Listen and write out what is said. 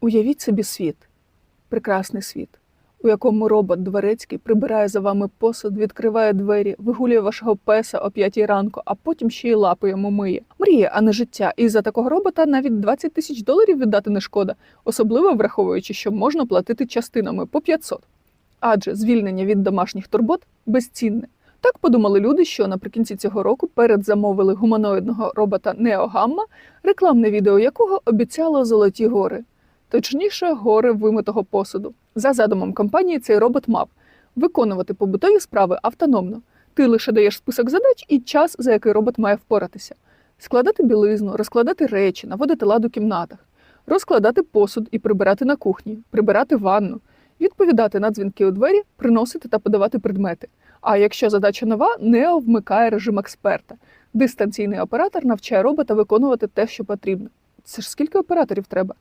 Уявіть собі світ, прекрасний світ, у якому робот дворецький прибирає за вами посуд, відкриває двері, вигулює вашого песа о п'ятій ранку, а потім ще й лапу йому миє. Мріє, а не життя. І за такого робота навіть 20 тисяч доларів віддати не шкода, особливо враховуючи, що можна платити частинами по 500. Адже звільнення від домашніх турбот безцінне. Так подумали люди, що наприкінці цього року передзамовили гуманоїдного робота Неогамма, рекламне відео якого обіцяло золоті гори, точніше, гори вимитого посуду. За задумом компанії, цей робот мав виконувати побутові справи автономно. Ти лише даєш список задач і час, за який робот має впоратися, складати білизну, розкладати речі, наводити лад у кімнатах, розкладати посуд і прибирати на кухні, прибирати ванну, відповідати на дзвінки у двері, приносити та подавати предмети. А якщо задача нова, Нео вмикає режим експерта. Дистанційний оператор навчає робота виконувати те, що потрібно. Це ж скільки операторів треба?